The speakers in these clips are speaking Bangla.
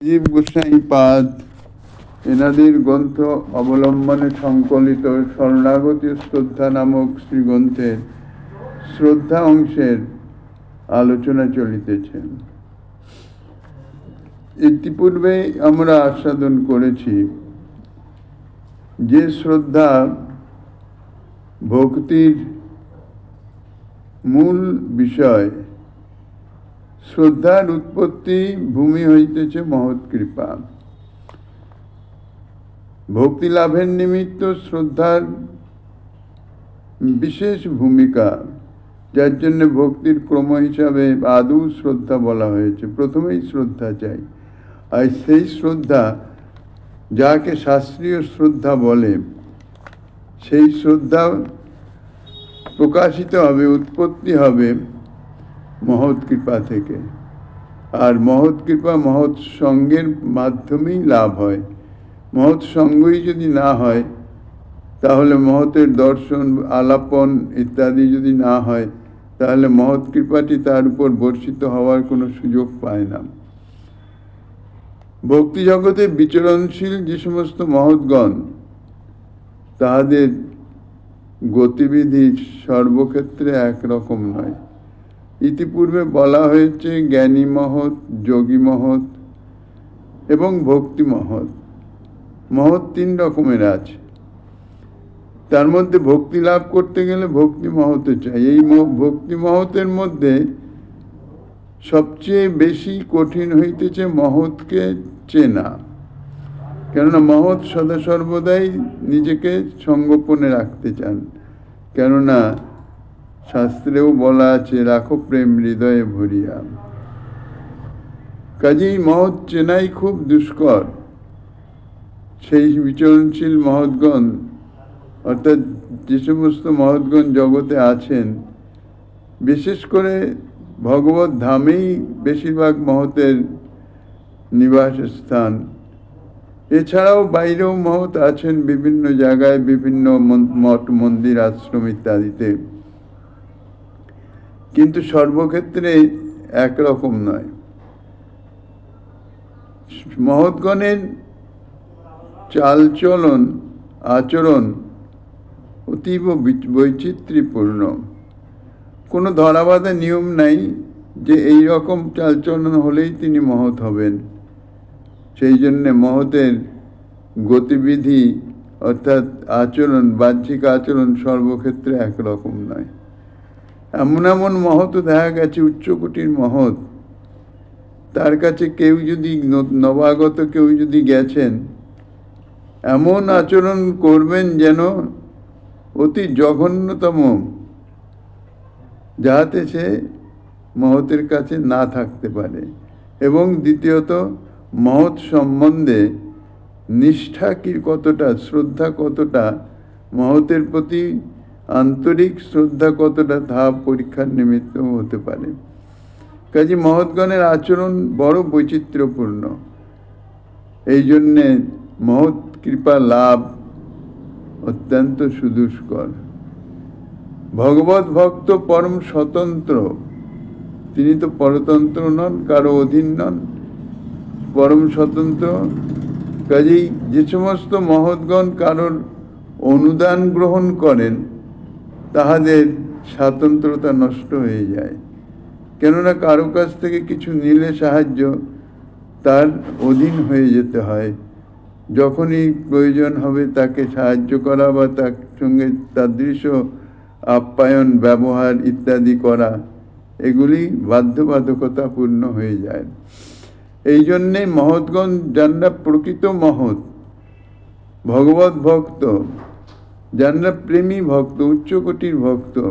জীব গোস্বাই পাদ, এনাদের গ্রন্থ অবলম্বনে সংকলিত শরণাগতি শ্রদ্ধা নামক শ্রীগ্রন্থের শ্রদ্ধা অংশের আলোচনা চলিতেছে। ইতিপূর্বে আমরা আস্বাদন করেছি যে শ্রদ্ধা ভক্তির মূল বিষয় শ্রদ্ধার উৎপত্তি ভূমি হইতেছে মহৎ কৃপা। ভক্তি লাভের নিমিত্ত শ্রদ্ধার বিশেষ ভূমিকা, যার জন্য ভক্তির ক্রম হিসাবে আদৌ শ্রদ্ধা বলা হয়েছে। প্রথমেই শ্রদ্ধা চাই। আর সেই শ্রদ্ধা, যাকে শাস্ত্রীয় শ্রদ্ধা বলে, সেই শ্রদ্ধা প্রকাশিত হবে, উৎপত্তি হবে মহৎ কৃপা থেকে। আর মহৎ কৃপা মহৎ সঙ্গের মাধ্যমেই লাভ হয়। মহৎ সঙ্গই যদি না হয়, তাহলে মহতের দর্শন, আলাপন ইত্যাদি যদি না হয়, তাহলে মহৎ কৃপাটি তার উপর বর্ষিত হওয়ার কোনো সুযোগ পায় না। ভক্তি জগতে বিচরণশীল যে সমস্ত মহৎগণ, তাহাদের গতিবিধি সর্বক্ষেত্রে একরকম নয়। ইতিপূর্বে বলা হয়েছে জ্ঞানী মহৎ, যোগী মহৎ এবং ভক্তি মহৎ। মহৎ তিন রকমের আছে। তার মধ্যে ভক্তি লাভ করতে গেলে ভক্তি মহৎ চাই। এই ভক্তি মহতের মধ্যে সবচেয়ে বেশি কঠিন হইতেছে মহৎকে চেনা। কেননা মহৎ সদা সর্বদাই নিজেকে সঙ্গোপনে রাখতে চান। কেননা শাস্ত্রেও বলা আছে, রাখো প্রেম হৃদয়ে ভরিয়া। কাজেই মহৎ চেনাই খুব দুষ্কর। সেই বিচরণশীল মহৎগণ, অর্থাৎ যে সমস্ত মহৎগণ জগতে আছেন, বিশেষ করে ভগবত ধামেই বেশিরভাগ মহতের নিবাস স্থান এছাড়াও বাইরেও মহৎ আছেন বিভিন্ন জায়গায়, বিভিন্ন মঠ, মন্দির, আশ্রম ইত্যাদিতে। কিন্তু সর্বক্ষেত্রে একরকম নয়। মহৎগণের চালচলন, আচরণ অতীব বৈচিত্র্যপূর্ণ। কোনো ধরাবাধা নিয়ম নাই যে এই রকম চালচলন হলেই তিনি মহৎ হবেন। সেই জন্যে মহতের গতিবিধি অর্থাৎ আচরণ, বাহ্যিক আচরণ সর্বক্ষেত্রে একরকম নয়। এমন এমন মহৎ দেখা গেছে উচ্চকোটির মহৎ। তার কাছে কেউ যদি নবাগত কেউ যদি গেছেন, এমন আচরণ করবেন যেন অতি জঘন্যতম, যাহাতে সে মহতের কাছে না থাকতে পারে। এবং দ্বিতীয়ত, মহৎ সম্বন্ধে নিষ্ঠা কি কতটা, শ্রদ্ধা কতটা, মহতের প্রতি আন্তরিক শ্রদ্ধা কতটা ধাপ পরীক্ষার নিমিত্ত হতে পারে? কাজে মহৎগণের আচরণ বড় বৈচিত্র্যপূর্ণ। এই জন্যে মহৎ কৃপা লাভ অত্যন্ত সুদুষ্কর। ভগবত ভক্ত পরম স্বতন্ত্র। তিনি তো পরতন্ত্র নন, কারও অধীন নন। পরম স্বতন্ত্র। কাজেই যে সমস্ত মহৎগণ কারোর অনুদান গ্রহণ করেন তাহাদের স্বাতন্ত্রতা নষ্ট হয়ে যায়। কেননা কারও কাছ থেকে কিছু নিলে সাহায্য তার অধীন হয়ে যেতে হয়। যখনই প্রয়োজন হবে তাকে সাহায্য করা বা তার সঙ্গে তাদৃশ আপ্যায়ন, ব্যবহার ইত্যাদি করা, এগুলি বাধ্যবাধকতাপূর্ণ হয়ে যায়। এই জন্যে মহৎগণ যারা প্রকৃত মহৎ ভগবত ভক্ত যারা প্রেমী ভক্ত, উচ্চকোটির ভক্ত,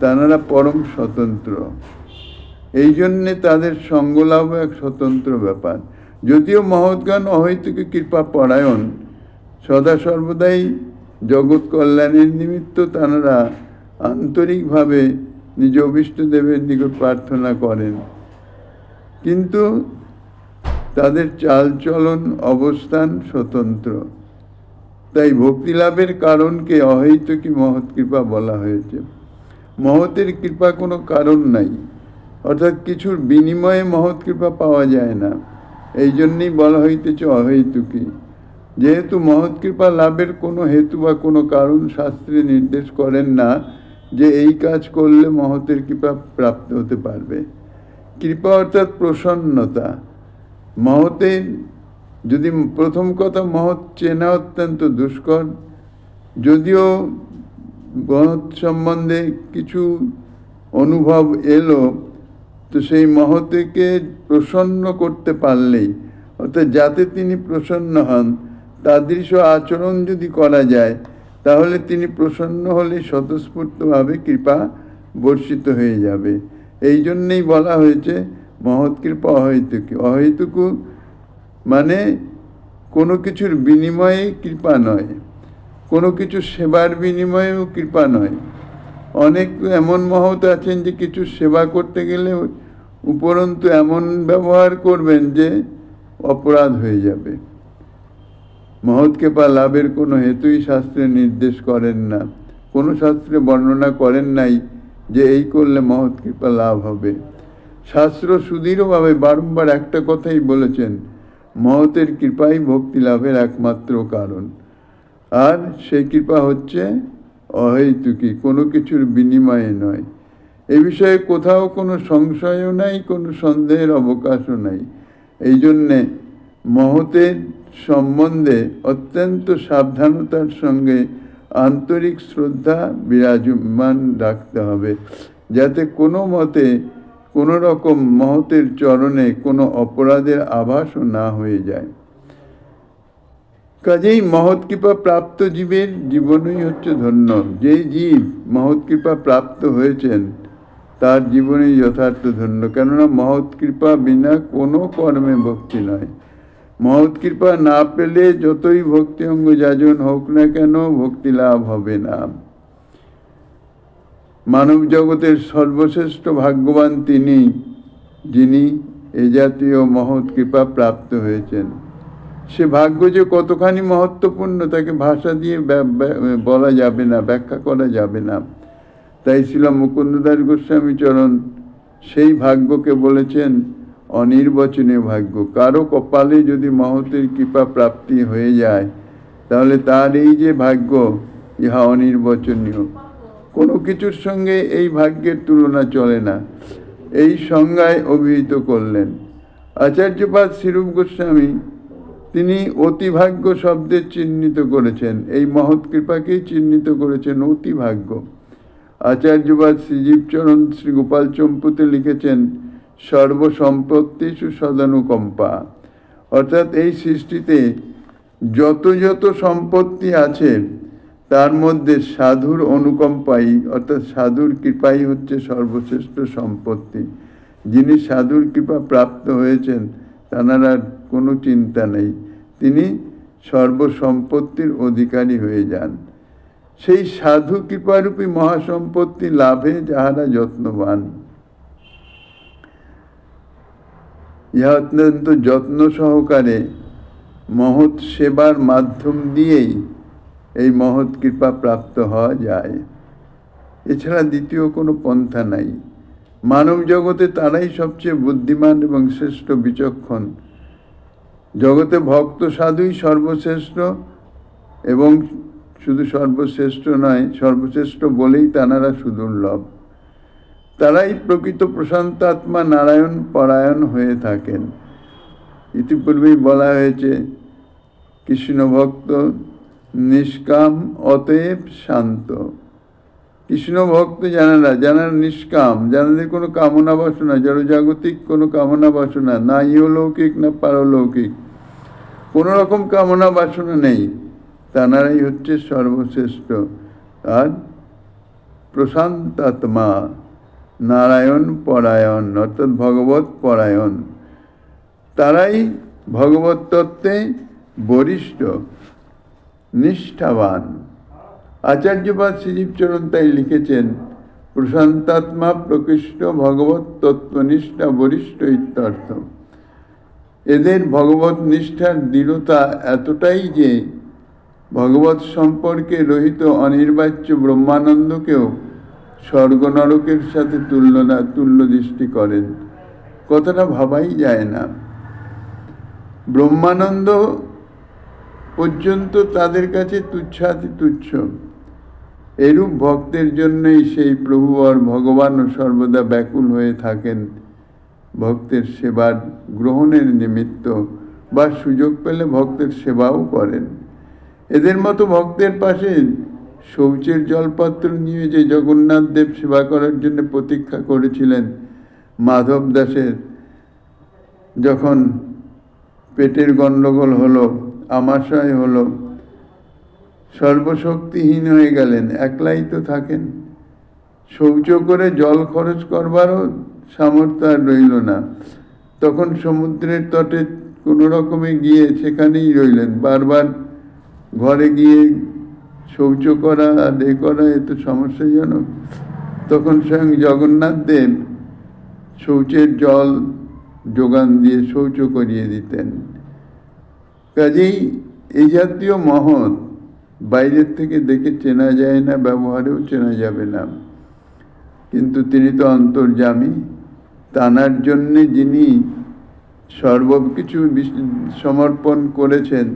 তারা পরম স্বতন্ত্র। এই জন্যে তাদের সঙ্গলাভ এক স্বতন্ত্র ব্যাপার। যদিও মহৎগান, অহৈতুক কৃপা, পরায়ণ, সদা সর্বদাই জগৎ কল্যাণের নিমিত্ত তাঁরা আন্তরিকভাবে নিজ অভীষ্টদেবের নিকট প্রার্থনা করেন। কিন্তু তাদের চালচলন, অবস্থান স্বতন্ত্র। তাই ভক্তি লাভের কারণকে অহৈতুকী মহৎ কৃপা বলা হয়েছে। মহতের কৃপা কোনো কারণ নাই, অর্থাৎ কিছুর বিনিময়ে মহৎ কৃপা পাওয়া যায় না। এই জন্যই বলা হইতেছে অহৈতুকী যেহেতু মহৎ কৃপা লাভের কোনো হেতু বা কোনো কারণ শাস্ত্রে নির্দেশ করেন না যে এই কাজ করলে মহতের কৃপা প্রাপ্ত হতে পারবে। কৃপা অর্থাৎ প্রসন্নতা। মহতের যদি প্রথম কথা মহৎ চেনা অত্যন্ত দুষ্কর, যদিও মহৎ সম্বন্ধে কিছু অনুভব এলো, তো সেই মহতেকে প্রসন্ন করতে পারলেই, অর্থাৎ যাতে তিনি প্রসন্ন হন, তাদৃশ আচরণ যদি করা যায়, তাহলে তিনি প্রসন্ন হলে স্বতঃস্ফূর্তভাবে কৃপা বর্ষিত হয়ে যাবে। এই জন্যেই বলা হয়েছে, মহৎ কৃপা অহৈতুকী, অহৈতুকু মানে কোনো কিছুর বিনিময়ে কৃপা নয়, কোনো কিছু সেবার বিনিময়েও কৃপা নয়। অনেক এমন মহৎ আছেন যে কিছু সেবা করতে গেলে উপরন্তু এমন ব্যবহার করবেন যে অপরাধ হয়ে যাবে। মহৎ কৃপা লাভের কোনো হেতুই শাস্ত্রে নির্দেশ করেন না। কোনো শাস্ত্রে বর্ণনা করেন নাই যে এই করলে মহৎ কৃপা লাভ হবে। শাস্ত্র সুদৃঢ়ভাবে বারংবার একটা কথাই বলেছেন মহতের কৃপাই ভক্তি লাভের একমাত্র কারণ। আর সেই কৃপা হচ্ছে অহৈতুকী, কোনো কিছুর বিনিময়ে নয়। এ বিষয়ে কোথাও কোনো সংশয়ও নাই, কোনো সন্দেহের অবকাশও নাই। এই জন্যে মহতের সম্বন্ধে অত্যন্ত সাবধানতার সঙ্গে আন্তরিক শ্রদ্ধা বিরাজমান রাখতে হবে, যাতে কোনো মতে কোনো রকম মহতের চরণে কোনো অপরাধের আভাসও না হয়ে যায়। কাজেই মহৎ কৃপা প্রাপ্ত জীবের জীবনই হচ্ছে ধন্য। যেই জীব মহৎ কৃপা প্রাপ্ত হয়েছেন, তার জীবনই যথার্থ ধন্য। কেননা মহৎ কৃপা বিনা কোনো কর্মে ভক্তি নয়। মহৎ কৃপা না পেলে যতই ভক্তি অঙ্গ যাজন হোক না কেন, ভক্তি লাভ হবে না। মানব জগতের সর্বশ্রেষ্ঠ ভাগ্যবান তিনি, যিনি এ জাতীয় মহৎ কৃপা প্রাপ্ত হয়েছেন। সে ভাগ্য যে কতখানি মহত্বপূর্ণ, তাকে ভাষা দিয়ে বলা যাবে না, ব্যাখ্যা করা যাবে না। তাই ছিল মুকুন্দদাস গোস্বামী চরণ সেই ভাগ্যকে বলেছেন, অনির্বচনীয় ভাগ্য। কারও কপালে যদি মহতের কৃপা প্রাপ্তি হয়ে যায়, তাহলে তার এই যে ভাগ্য, ইহা অনির্বচনীয়। কোনো কিছুর সঙ্গে এই ভাগ্যের তুলনা চলে না। এই সংজ্ঞায় অভিহিত করলেন। আচার্যপাদ শ্রীরূপ গোস্বামী, তিনি অতিভাগ্য শব্দে চিহ্নিত করেছেন। এই মহৎ কৃপাকেই চিহ্নিত করেছেন অতিভাগ্য। আচার্যবাদ শ্রীজীবচরণ শ্রী গোপাল চম্পুতে লিখেছেন সর্বসম্পত্তি সদানুকম্পা। অর্থাৎ এই সৃষ্টিতে যত যত সম্পত্তি আছে তার মধ্যে সাধুর অনুকম্পাই অর্থাৎ সাধুর কৃপাই হচ্ছে সর্বশ্রেষ্ঠ সম্পত্তি। যিনি সাধুর কৃপা প্রাপ্ত হয়েছেন, তাঁর আর কোনো চিন্তা নেই। তিনি সর্বসম্পত্তির অধিকারী হয়ে যান। সেই সাধু কৃপারূপী মহাসম্পত্তি লাভে যাহারা যত্নবান। ইহা অত্যন্ত যত্ন সহকারে মহৎ সেবার মাধ্যম দিয়েই এই মহৎ কৃপা প্রাপ্ত হওয়া যায়। এছাড়া দ্বিতীয় কোনো পন্থা নাই। মানব জগতে তারাই সবচেয়ে বুদ্ধিমান এবং শ্রেষ্ঠ বিচক্ষণ। জগতে ভক্ত, সাধুই সর্বশ্রেষ্ঠ এবং শুধু সর্বশ্রেষ্ঠ নয়, সর্বশ্রেষ্ঠ বলেই তানারা সুদুর্লভ। তারাই প্রকৃত প্রশান্ত আত্মা নারায়ণ পরায়ণ হয়ে থাকেন। ইতিপূর্বেই বলা হয়েছে কৃষ্ণ ভক্ত নিষ্কাম অতএব শান্ত। কৃষ্ণ ভক্ত জানারা যারা নিষ্কাম যাদের কোনো কামনা বাসনা, জড়জাগতিক কোনো কামনা বাসনা, না ইহলৌকিক, না পারলৌকিক। কোনো রকম কামনা বাসনা নেই। তানারাই হচ্ছে সর্বশ্রেষ্ঠ। আর প্রশান্তাত্মা, নারায়ণ পরায়ণ, অর্থাৎ ভগবত পরায়ণ। তারাই ভগবত তত্ত্বে বরিষ্ঠ। নিষ্ঠাবান। আচার্যপাদ শ্রীজীবচরণ তাই লিখেছেন প্রশান্তাত্মা প্রকৃষ্ট ভগবত তত্ত্বনিষ্ঠা বরিষ্ঠ ইত্যর্থ এদের ভগবত নিষ্ঠার দৃঢ়তা এতটাই যে ভগবত সম্পর্কে রহিত অনির্বাচ্য ব্রহ্মানন্দকেও স্বর্গ নরকের সাথে তুলনা তুল্য দৃষ্টি করেন। কথাটা ভাবাই যায় না। ব্রহ্মানন্দ পর্যন্ত তাদের কাছে তুচ্ছাতি তুচ্ছ। এরূপ ভক্তের জন্যই সেই প্রভুবর ভগবানও সর্বদা ব্যাকুল হয়ে থাকেন। ভক্তের সেবার গ্রহণের নিমিত্ত বা সুযোগ পেলে ভক্তের সেবাও করেন। এদের মতো ভক্তের পাশে শৌচের জলপাত্র নিয়ে যে জগন্নাথ দেব সেবা করার জন্য প্রতীক্ষা করেছিলেন মাধব দাসের যখন পেটের গণ্ডগোল হলো আমাশয় হলো। সর্বশক্তিহীন হয়ে গেলেন, একলাই তো থাকেন। শৌচ করে জল খরচ করবারও সামর্থ্য আর রইল না। তখন সমুদ্রের তটে কোনো রকমে গিয়ে সেখানেই রইলেন। বারবার ঘরে গিয়ে শৌচ করা আর এ করা এ তো সমস্যাজনক। তখন স্বয়ং জগন্নাথ দেব শৌচের জল যোগান দিয়ে শৌচ করিয়ে দিতেন। কাজেই এই জাতীয় মহৎ বাইরের থেকে দেখে চেনা যায় না, ব্যবহারেও চেনা যাবে না। কিন্তু তিনি তো অন্তর্যামী। তানার জন্যে যিনি সর্বকিছু সমর্পণ করেছেন,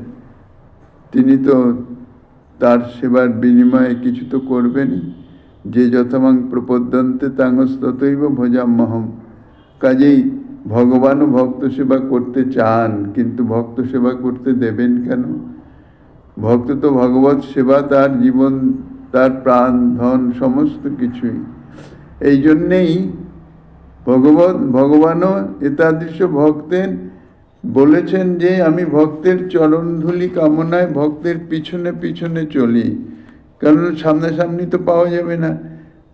তিনি তো তার সেবার বিনিময়ে কিছু তো করবেনই। যে যথামাং প্রপদ্যন্তে তাঙ্গস ততৈব ভোজাম্মহম। কাজেই ভগবানও ভক্ত সেবা করতে চান, কিন্তু ভক্ত সেবা করতে দেবেন কেন? ভক্ত তো ভগবত সেবা, তার জীবন, তার প্রাণ, ধন, সমস্ত কিছুই। এই জন্যেই ভগবত, ভগবানও এতাদৃশ ভক্তের বলেছেন যে, আমি ভক্তের চরণধুলি কামনায় ভক্তের পিছনে পিছনে চলি। কারণ সামনাসামনি তো পাওয়া যাবে না।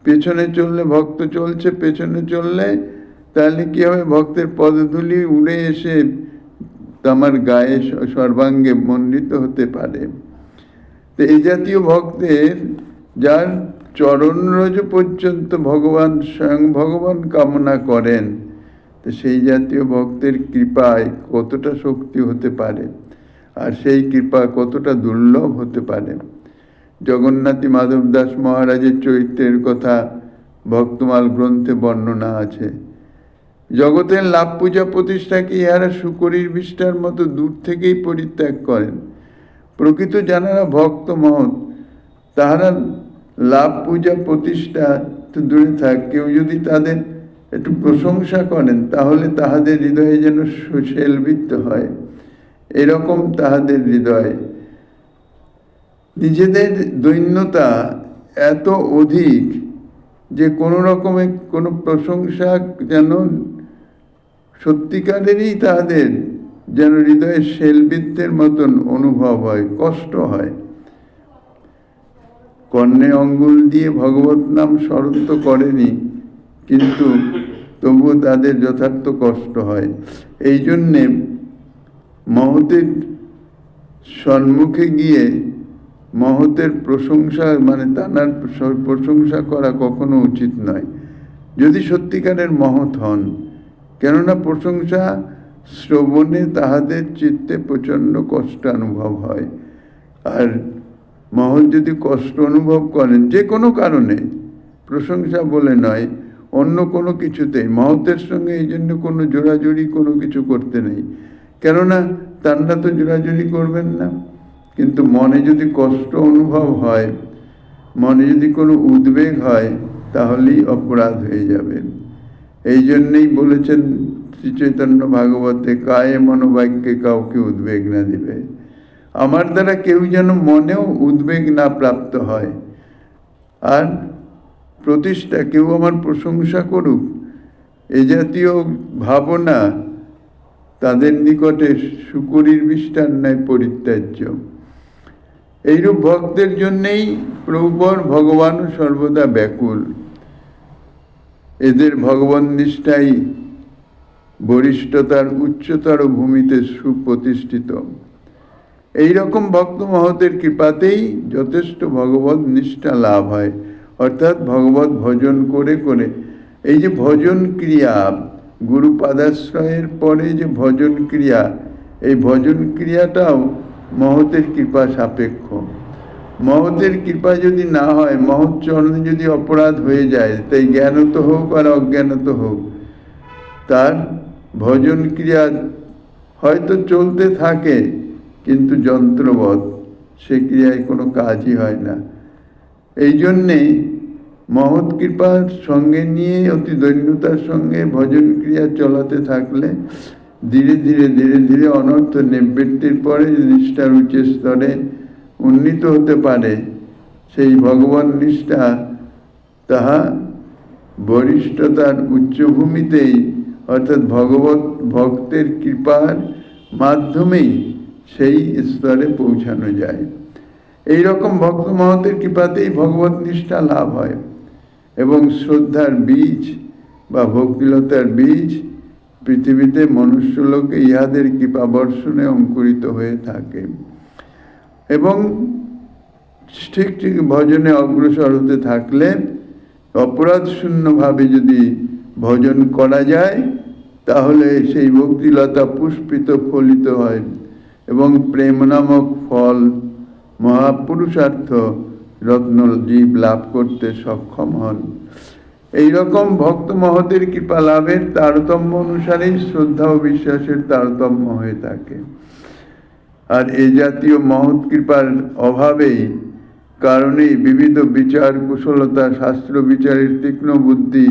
পেছনে চললে ভক্ত চলছে, পেছনে চললে তাহলে কি হবে? ভক্তের পদধূলি উড়ে এসে আমার গায়ে সর্বাঙ্গে মণ্ডিত হতে পারে। তো এই জাতীয় ভক্তের যার চরণরজ পর্যন্ত ভগবান স্বয়ং ভগবান কামনা করেন, তো সেই জাতীয় ভক্তের কৃপায় কতটা শক্তি হতে পারে? আর সেই কৃপা কতটা দুর্লভ হতে পারে? জগন্নাথী মাধব দাস মহারাজের চরিত্রের কথা ভক্তমাল গ্রন্থে বর্ণনা আছে। জগতের লাভ পূজা প্রতিষ্ঠাকে ইহারা সুকরির বিষ্ঠার মতো দূর থেকেই পরিত্যাগ করেন। প্রকৃত যারা ভক্ত মহৎ, তাহারা লাভ পূজা প্রতিষ্ঠা তো দূরে থাক। কেউ যদি তাদের একটু প্রশংসা করেন, তাহলে তাহাদের হৃদয়ে যেন সুশেলবৃত্ত হয়। এরকম তাহাদের হৃদয়। নিজেদের দৈন্যতা এত অধিক যে কোনো রকমে কোনো প্রশংসা যেন সত্যিকারেরই তাদের যেন হৃদয়ে শেলবৃত্তের মতন অনুভব হয়, কষ্ট হয়। কর্ণে অঙ্গুল দিয়ে ভগবত নাম স্মরণ তো করেনি, কিন্তু তবুও তাদের যথার্থ কষ্ট হয়। এই জন্যে মহতের সম্মুখে গিয়ে মহতের প্রশংসা মানে তানার প্রশংসা করা কখনো উচিত নয়। যদি সত্যিকারের মহৎ হন কেননা প্রশংসা শ্রবণে তাহাদের চিত্তে প্রচণ্ড কষ্ট অনুভব হয়। আর মহৎ যদি কষ্ট অনুভব করেন, যে কোনো কারণে, প্রশংসা বলে নয়, অন্য কোনো কিছুতেই মহতের সঙ্গে এই জন্য কোনো জোড়াজুড়ি কোনো কিছু করতে নেই। কেননা তারা তো জোড়াজুড়ি করবেন না। কিন্তু মনে যদি কষ্ট অনুভব হয়, মনে যদি কোনো উদ্বেগ হয়, তাহলেই অপরাধ হয়ে যাবে। এই জন্যেই বলেছেন শ্রী চৈতন্য ভাগবতে, কায়ে মনোবাক্যে কাউকে উদ্বেগ না দিবে। আমার দ্বারা কেউ যেন মনেও উদ্বেগ না প্রাপ্ত হয়। আর প্রতিষ্ঠা, কেউ আমার প্রশংসা করুক। এ জাতীয় ভাবনা তাদের নিকটে সুকরির বিষ্ঠার ন্যায় পরিত্যাজ্য। এইরূপ ভক্তের জন্যেই প্রভুপর ভগবান সর্বদা ব্যাকুল। এদের ভগবান নিষ্ঠাই বরিষ্ঠতার উচ্চতর ভূমিতে সুপ্রতিষ্ঠিত। এই রকম ভক্ত মহতের কৃপাতেই যথেষ্ট ভগবত নিষ্ঠা লাভ হয়। অর্থাৎ ভগবত ভজন করে করে এই যে ভজন ক্রিয়া গুরু পাদাশ্রয়ের পরে যে ভজন ক্রিয়া, এই ভজন ক্রিয়াটাও মহতের কৃপা সাপেক্ষ। মহতের কৃপা যদি না হয়, মহৎ চরণে যদি অপরাধ হয়ে যায়, তাই জ্ঞানত হোক আর অজ্ঞানত হোক। তার ভজন ক্রিয়া হয়তো চলতে থাকে, কিন্তু যন্ত্রবৎ সে ক্রিয়ায় কোনো কাজই হয় না। এই জন্যে মহৎ কৃপার সঙ্গে নিয়ে, অতি দৈন্যতার সঙ্গে ভজন ক্রিয়া চলাতে থাকলে ধীরে ধীরে ধীরে ধীরে অনর্থ নিবৃত্তির পরে নিষ্ঠার উচ্চ স্তরে উন্নীত হতে পারে, সেই ভগবান নিষ্ঠা তাহা বরিষ্ঠতার উচ্চভূমিতেই, অর্থাৎ ভগবত ভক্তের কৃপার মাধ্যমেই সেই স্তরে পৌঁছানো যায়। এই রকম ভক্ত মহতের কৃপাতেই ভগবত নিষ্ঠা লাভ হয় এবং শ্রদ্ধার বীজ বা ভক্তিলতার বীজ পৃথিবীতে মনুষ্যলোকে ইহাদের কৃপা বর্ষণে অঙ্কুরিত হয়ে থাকে। এবং ঠিক ঠিক ভজনে অগ্রসর হতে থাকলে অপরাধ শূন্যভাবে যদি ভজন করা যায়, তাহলে সেই ভক্তিলতা পুষ্পিত ফলিত হয় এবং প্রেম নামক ফল মহাপুরুষার্থ রত্ন জীব লাভ করতে সক্ষম হন। এই রকম ভক্ত মহতের কৃপা লাভের তারতম্য অনুসারেই শ্রদ্ধা ও বিশ্বাসের তারতম্য হয়ে থাকে। আর এ জাতীয় মহৎ কৃপার অভাবেই কারণেই বিবিধ বিচার, কুশলতা, শাস্ত্র বিচারের তীক্ষ্ণ বুদ্ধি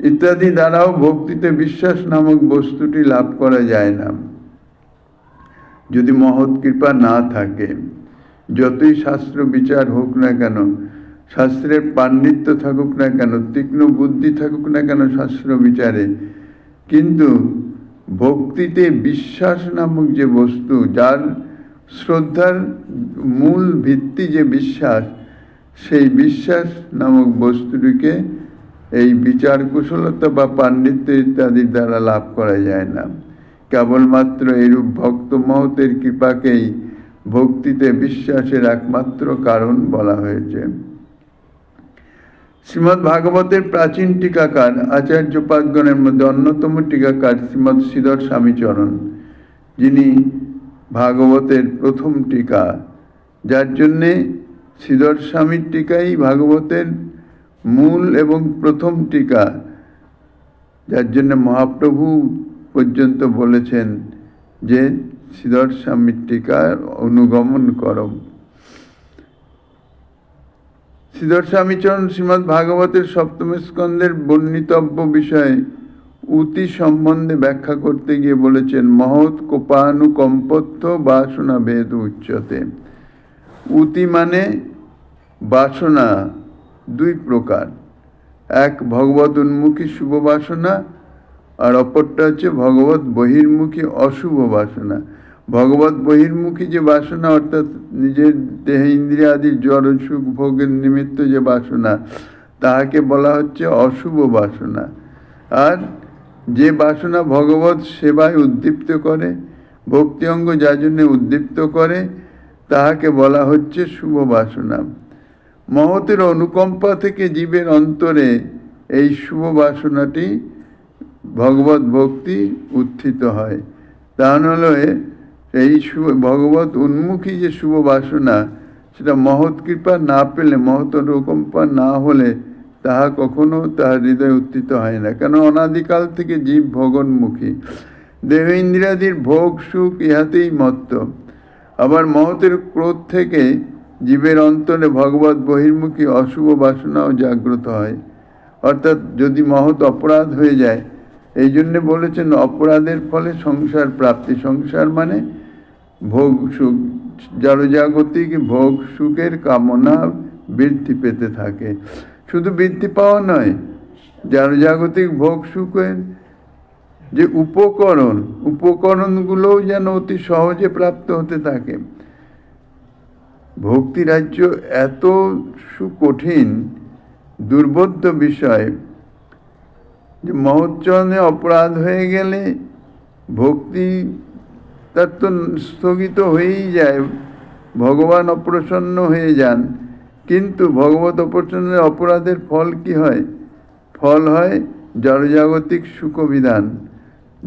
ইত্যাদি দ্বারাও ভক্তিতে বিশ্বাস নামক বস্তুটি লাভ করা যায় না। যদি মহৎ কৃপা না থাকে, যতই শাস্ত্র বিচার হোক না কেন, শাস্ত্রের পাণ্ডিত্য থাকুক না কেন, তীক্ষ্ণ বুদ্ধি থাকুক না কেন শাস্ত্র বিচারে, কিন্তু ভক্তিতে বিশ্বাস নামক যে বস্তু, যার শ্রদ্ধার মূল ভিত্তি যে বিশ্বাস, সেই বিশ্বাস নামক বস্তুটিকে এই বিচার কুশলতা বা পাণ্ডিত্য ইত্যাদির দ্বারা লাভ করা যায় না। কেবলমাত্র এরূপ ভক্ত মহতের কৃপাকেই ভক্তিতে বিশ্বাসের একমাত্র কারণ বলা হয়েছে। শ্রীমৎ ভাগবতের প্রাচীন টিকাকার আচার্য পাদগণের মধ্যে অন্যতম টিকাকার শ্রীমৎ শ্রীধর স্বামীচরণ, যিনি ভাগবতের প্রথম টিকা। যার জন্যে শ্রীধর স্বামীর টিকাই ভাগবতের মূল এবং প্রথম টিকা। যার জন্য মহাপ্রভু পর্যন্ত বলেছেন যে শ্রীধর স্বামীর টিকার অনুগমন করম। শ্রীধর স্বামীচরণ শ্রীমৎ ভাগবতের সপ্তম স্কন্ধের বর্ণিতব্য বিষয়ে উতি সম্বন্ধে ব্যাখ্যা করতে গিয়ে বলেছেন, মহৎ কোপানুকম্পত্য বাসনা ভেদ উচ্চতে। উতি মানে বাসনা দুই প্রকার। এক ভগবত উন্মুখী শুভ বাসনা, আর অপরটা হচ্ছে ভগবত বহির্মুখী অশুভ বাসনা। ভগবত বহির্মুখী যে বাসনা, অর্থাৎ নিজের দেহে ইন্দ্রিয় আদি জড় সুখ ভোগের নিমিত্ত যে বাসনা, তাহাকে বলা হচ্ছে অশুভ বাসনা। আর যে বাসনা ভগবত সেবায় উদ্দীপ্ত করে, ভক্তি অঙ্গ যার জন্য উদ্দীপ্ত করে, তাহাকে বলা হচ্ছে শুভ বাসনা। মহতের অনুকম্পা থেকে জীবের অন্তরে এই শুভ বাসনাটি ভগবত ভক্তি উত্থিত হয়। তা নাহলে এই ভগবত উন্মুখী যে শুভ বাসনা, সেটা মহৎ কৃপা না পেলে, মহৎ অনুকম্পা না হলে তাহা কখনো তাহার হৃদয় উত্থিত হয় না। কেন অনাদিকাল থেকে জীব ভগনমুখী। দেহ ইন্দ্রিয়াদির ভোগ, সুখ ইহাতেই মত্ত। আবার মহতের ক্রোধ থেকে জীবের অন্তরে ভগবত বহির্মুখী অশুভ বাসনাও জাগ্রত হয়। অর্থাৎ যদি মহৎ অপরাধ হয়ে যায়, এই জন্যে বলেছেন, অপরাধের ফলে সংসার প্রাপ্তি। সংসার মানে ভোগ সুখ জড়জাগতিক ভোগ সুখের কামনা বৃদ্ধি পেতে থাকে। শুধু বৃদ্ধি পাওয়া নয় জড়জাগতিক ভোগ সুখের যে উপকরণ, উপকরণগুলোও যেন অতি সহজে প্রাপ্ত হতে থাকে। ভক্তি রাজ্য এত সুকঠিন, দুর্বোধ্য বিষয় যে মহোচ্চরণে অপরাধ হয়ে গেলে ভক্তি তার তো স্থগিত হয়েই যায়। ভগবান অপ্রসন্ন হয়ে যান। কিন্তু ভগবত অপ্রসন্নের অপরাধের ফল কি হয়? ফল হয় জড়জাগতিক সুখবিধান।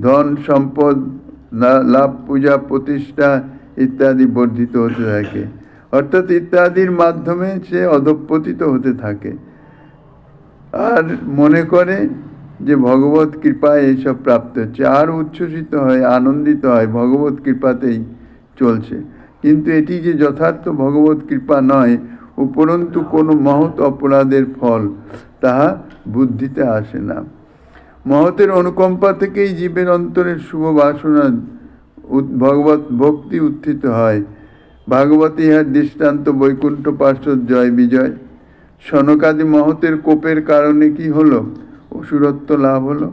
ধন, সম্পদ লাভ, পূজা, প্রতিষ্ঠা ইত্যাদি বর্ধিত হতে থাকে। অর্থাৎ ইত্যাদির মাধ্যমে সে অধঃপতিত হতে থাকে। আর মনে করে যে ভগবত কৃপায় এইসব প্রাপ্ত হচ্ছে। আর উচ্ছ্বসিত হয়, আনন্দিত হয় ভগবত কৃপাতেই চলছে। কিন্তু এটি যে যথার্থ ভগবত কৃপা নয়, উপরন্তু কোনো মহৎ অপরাধের ফল তাহা বুদ্ধিতে আসে না। মহতের অনুকম্পা থেকেই জীবের অন্তরের শুভ বাসনা ভগবত ভক্তি উত্থিত হয়। ভাগবত ইহার দৃষ্টান্ত বৈকুণ্ঠ পার্শ্বদ জয় বিজয় সনকাদি মহতের কোপের কারণে কি হলো? অসুরত্ব লাভ হলো।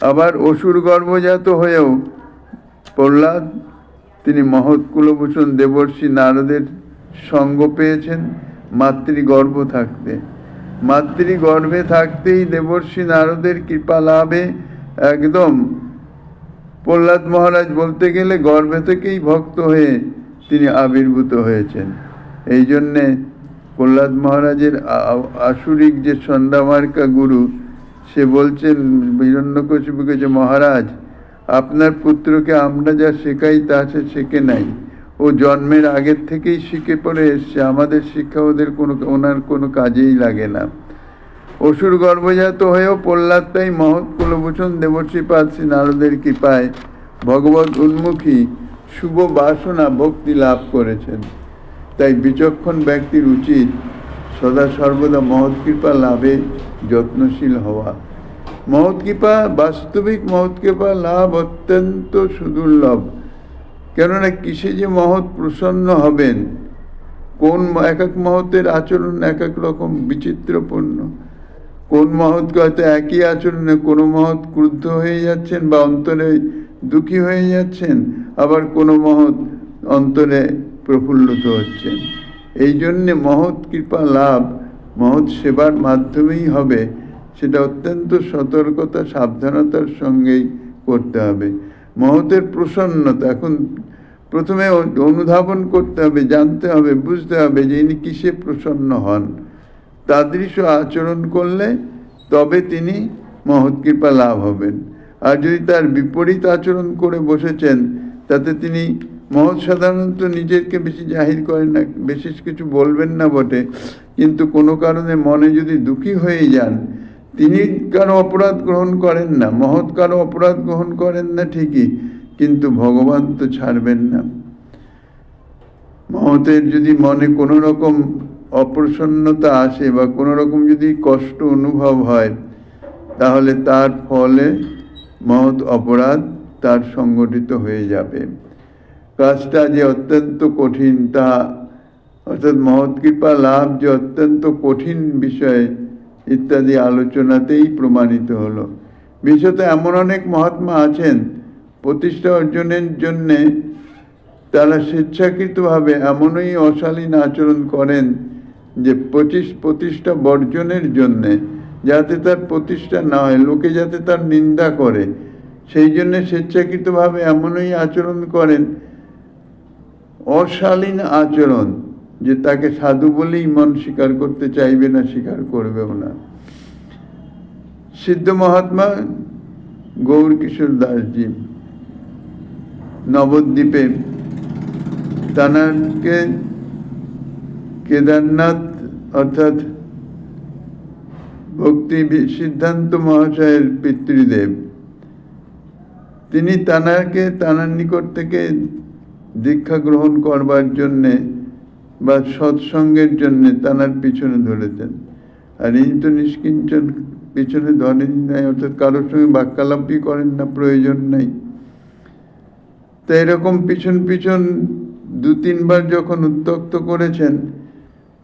আবার অসুর গর্ভজাত হয়েও প্রহ্লাদ, তিনি মহৎ কুলভূষণ দেবর্ষী নারদের সঙ্গ পেয়েছেন, মাতৃগর্ভ থাকতে। মাতৃগর্ভে থাকতেই দেবর্ষি নারদের কৃপা লাভে একদম। প্রহ্লাদ মহারাজ বলতে গেলে গর্ভে থেকেই ভক্ত হয়ে তিনি আবির্ভূত হয়েছেন। এই জন্যে প্রহ্লাদ মহারাজের আসুরিক যে সন্ধ্যামার্কা গুরু সে বলছেন হিরণ্যকশিপুকে যে মহারাজ, আপনার পুত্রকে আমরা যা শেখাই তা সে শেখে নাই। ও জন্মের আগের থেকেই শিখে পড়ে এসছে। আমাদের শিক্ষা ওদের কোনো, ওনার কোনো কাজেই লাগে না। অসুর গর্ভজাত হয়েও প্রহ্লাদ তাই মহৎ কুলভূষণ দেবশ্রী পার্শ্রী নারদের কৃপায় ভগবত উন্মুখী শুভ বাসনা ভক্তি লাভ করেছেন। তাই বিচক্ষণ ব্যক্তির উচিত সদা সর্বদা মহৎ কৃপা লাভে যত্নশীল হওয়া। মহৎ কৃপা, বাস্তবিক মহৎ কৃপা, লাভ অত্যন্ত সুদুর্লভ। কেননা কিসে যে মহৎ প্রসন্ন হবেন? কোন এক এক মহতের আচরণ এক এক রকম বিচিত্রপূর্ণ। কোন মহৎকে হয়তো একই আচরণে কোনো মহৎ ক্রুদ্ধ হয়ে যাচ্ছেন বা অন্তরে দুঃখী হয়ে যাচ্ছেন, আবার কোনো মহৎ অন্তরে প্রফুল্লিত হচ্ছেন। এই জন্যে মহৎ কৃপা, লাভ মহৎ সেবার মাধ্যমেই হবে। সেটা অত্যন্ত সতর্কতা, সাবধানতার সঙ্গেই করতে হবে। মহতের প্রসন্নতা, এখন প্রথমে অনুধাবন করতে হবে, জানতে হবে, বুঝতে হবে যে ইনি কিসে প্রসন্ন হন। তাদৃশ আচরণ করলে তবে তিনি মহৎ কৃপা লাভ হবেন। আর যদি তার বিপরীত আচরণ করে বসেছেন, তাতে তিনি মহৎ সাধারণত নিজেকে বেশি জাহির করেন না, বিশেষ কিছু বলবেন না বটে, কিন্তু কোনো কারণে মনে যদি দুঃখী হয়ে যান, তিনি কারও অপরাধ গ্রহণ করেন না, মহৎ কারও অপরাধ গ্রহণ করেন না ঠিকই, কিন্তু ভগবান তো ছাড়বেন না। মহতের যদি মনে কোনো রকম অপ্রসন্নতা আসে বা কোনো রকম যদি কষ্ট অনুভব হয়, তাহলে তার ফলে মহৎ অপরাধ তার সংগঠিত হয়ে যাবে। কাজটা যে অত্যন্ত কঠিন তা, অর্থাৎ মহৎ কৃপা লাভ যে অত্যন্ত কঠিন বিষয় ইত্যাদি আলোচনাতেই প্রমাণিত হলো। বিশেষত এমন অনেক মহাত্মা আছেন, প্রতিষ্ঠা অর্জনের জন্যে তারা স্বেচ্ছাকৃতভাবে এমনই অশালীন আচরণ করেন যে পঁচিশ প্রতিষ্ঠা বর্জনের জন্যে, যাতে তার প্রতিষ্ঠা না হয়, লোকে যাতে তার নিন্দা করে, সেই জন্যে স্বেচ্ছাকৃতভাবে এমনই আচরণ করেন অশালীন আচরণ, যে তাকে সাধু বলেই মন স্বীকার করতে চাইবে না, স্বীকার করবেও না। সিদ্ধ মহাত্মা গৌর কিশোর দাসজি নবদ্বীপে তানাকে কেদারনাথ অর্থাৎ ভক্তি সিদ্ধান্ত মহাশয়ের পিতৃদেব। তিনি তানাকে, তানার নিকট থেকে দীক্ষা গ্রহণ করবার জন্যে বা সৎসঙ্গের জন্যে তানার পিছনে ধরেছেন। আর ইনি তো নিষ্কিঞ্চন পিছনে ধরেন নাই, অর্থাৎ কারোর সঙ্গে বাক্যালাপই করেন না, প্রয়োজন নাই। তো এরকম পিছন পিছন দু তিনবার যখন উত্তক্ত করেছেন,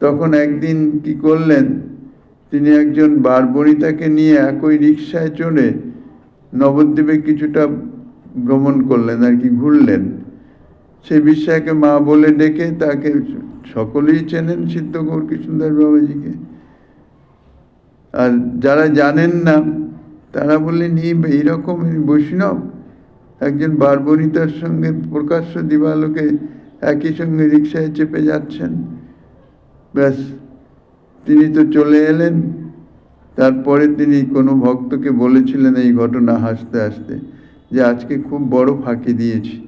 তখন একদিন কি করলেন, তিনি একজন বারবণিতাকে নিয়ে একই রিক্সায় চড়ে নবদ্বীপে কিছুটা ভ্রমণ করলেন আর কি ঘুরলেন। সেই বিশ্বাকে মা বলে ডেকে তাকে সকলেই চেনেন সিদ্ধ গৌর কৃষ্ণদাস বাবাজিকে। আর যারা জানেন না, তারা বললেন, এই এইরকম বৈষ্ণব একজন বারবণিতার সঙ্গে প্রকাশ্য দিবালোকে একই সঙ্গে রিক্সায় চেপে যাচ্ছেন। ব্যাস, তিনি তো চলে এলেন। তারপরে তিনি কোনো ভক্তকে বলেছিলেন এই ঘটনা হাসতে হাসতে যে, আজকে খুব বড় ফাঁকি দিয়েছি।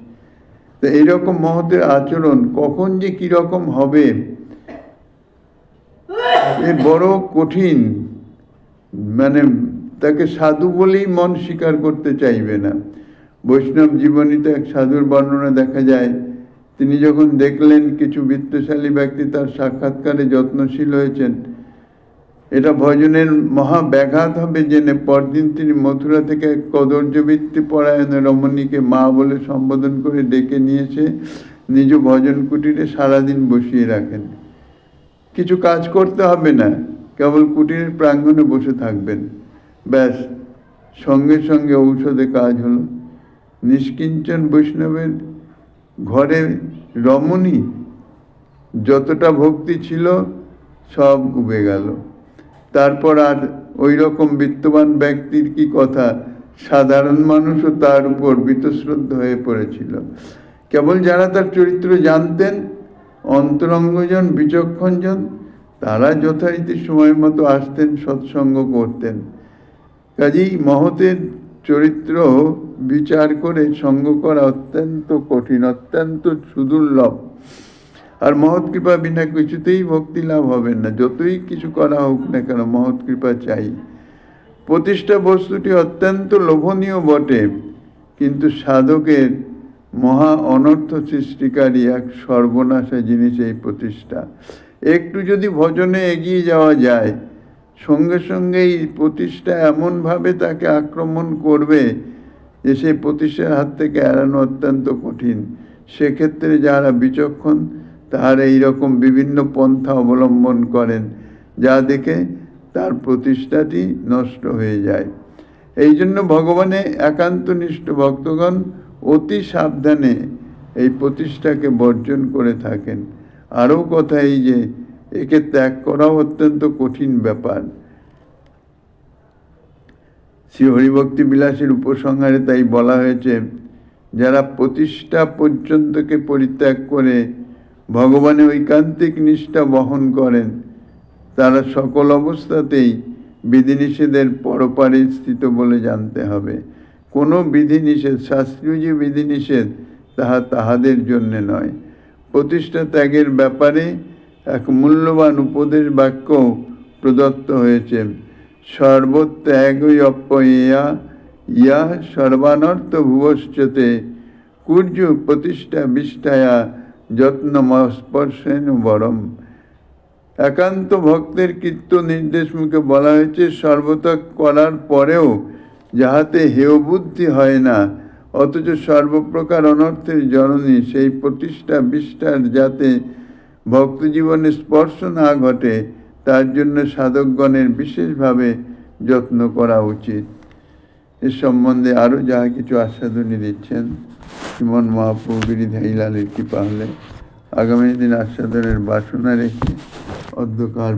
তো এইরকম মহতের আচরণ কখন যে কীরকম হবে, এ বড় কঠিন। মানে তাকে সাধু বলেই মন স্বীকার করতে চাইবে না। বৈষ্ণব জীবনীতে এক সাধুর বর্ণনা দেখা যায়, তিনি যখন দেখলেন কিছু বিত্তশালী ব্যক্তি তার সাক্ষাৎকারে যত্নশীল হয়েছেন এটা ভজনের মহা ব্যাঘাত হবে জেনে পরদিন তিনি মথুরা থেকে এক কদর্যবৃত্তি পরায়ণ রমণীকে মা বলে সম্বোধন করে ডেকে নিয়েছে নিজ ভজন কুটিরে সারাদিন বসিয়ে রাখেন। কিছু কাজ করতে হবে না, কেবল কুটিরের প্রাঙ্গণে বসে থাকবেন। ব্যাস, সঙ্গে সঙ্গে ঔষধে কাজ হলো। নিষ্কিঞ্চন বৈষ্ণবের ঘরে রমণী যতটা ভক্তি ছিল সব উবে গেল। তারপর আর ওই রকম বিত্তবান ব্যক্তির কি কথা? সাধারণ মানুষও তার উপর বীতশ্রদ্ধ হয়ে পড়েছিল। কেবল যারা তার চরিত্র জানতেন, অন্তরঙ্গজন, বিচক্ষণজন, তারা যথারীতি সময় মতো আসতেন, সৎসঙ্গ করতেন। কাজেই মহতের চরিত্র বিচার করে সঙ্গ করা অত্যন্ত কঠিন, অত্যন্ত সুদুর্লভ। আর মহৎ কৃপা বিনা কিছুতেই ভক্তি লাভ হবে না। যতই কিছু করা হোক না কেন, মহৎ কৃপা চাই। প্রতিষ্ঠা বস্তুটি অত্যন্ত লোভনীয় বটে, কিন্তু সাধকের মহা অনর্থ সৃষ্টিকারী এক সর্বনাশা জিনিস এই প্রতিষ্ঠা। একটু যদি ভজনে এগিয়ে যাওয়া যায়, সঙ্গে সঙ্গে এই প্রতিষ্ঠা এমনভাবে তাকে আক্রমণ করবে যে সেই প্রতিষ্ঠার হাত থেকে এড়ানো অত্যন্ত কঠিন। সেক্ষেত্রে যারা বিচক্ষণ তাহারা এইরকম বিভিন্ন পন্থা অবলম্বন করেন, যা দেখে তার প্রতিষ্ঠাটি নষ্ট হয়ে যায়। এই জন্য ভগবানে একান্তনিষ্ঠ ভক্তগণ অতি সাবধানে এই প্রতিষ্ঠাকে বর্জন করে থাকেন। আরও কথা এই যে, একে ত্যাগ করাও অত্যন্ত কঠিন ব্যাপার। শ্রী হরিভক্তি বিলাসের উপসংহারে তাই বলা হয়েছে, যারা প্রতিষ্ঠা পর্যন্তকে পরিত্যাগ করে ভগবানের ঐকান্তিক নিষ্ঠা বহন করেন। তারা সকল অবস্থাতেই বিধিনিষেধের পরপারে স্থিত বলে জানতে হবে। কোনো বিধিনিষেধ, শাস্ত্রীয় যে বিধিনিষেধ তাহা তাহাদের জন্য নয়। প্রতিষ্ঠা ত্যাগের ব্যাপারে এক মূল্যবান উপদেশ বাক্য প্রদত্ত হয়েছে। সর্বত্যাগই অপ্যয়া ইয়া সর্বানর্থ ভুবশ্চতে কুর্য প্রতিষ্ঠা বিষ্ঠায়া যত্নমস্পর্শেন বরম। একান্ত ভক্তের কীর্ত নির্দেশ মুখে বলা হয়েছে সর্বত্যাগ করার পরেও যাহাতে হেয় বুদ্ধি হয় না, অথচ সর্বপ্রকার অনর্থের জননী সেই প্রতিষ্ঠা বিষ্ঠার যাতে ভক্ত জীবনে স্পর্শ না ঘটে, তার জন্য সাধকগণের বিশেষভাবে যত্ন করা উচিত। এ সম্বন্ধে আরও যা কিছু আস্বাদনী দিচ্ছেন, শ্রীমন মহাপ্রভু গিরিধাইলালের কৃপা হলে আগামী দিন আস্বাদনের বাসনা রেখে অধ্যকার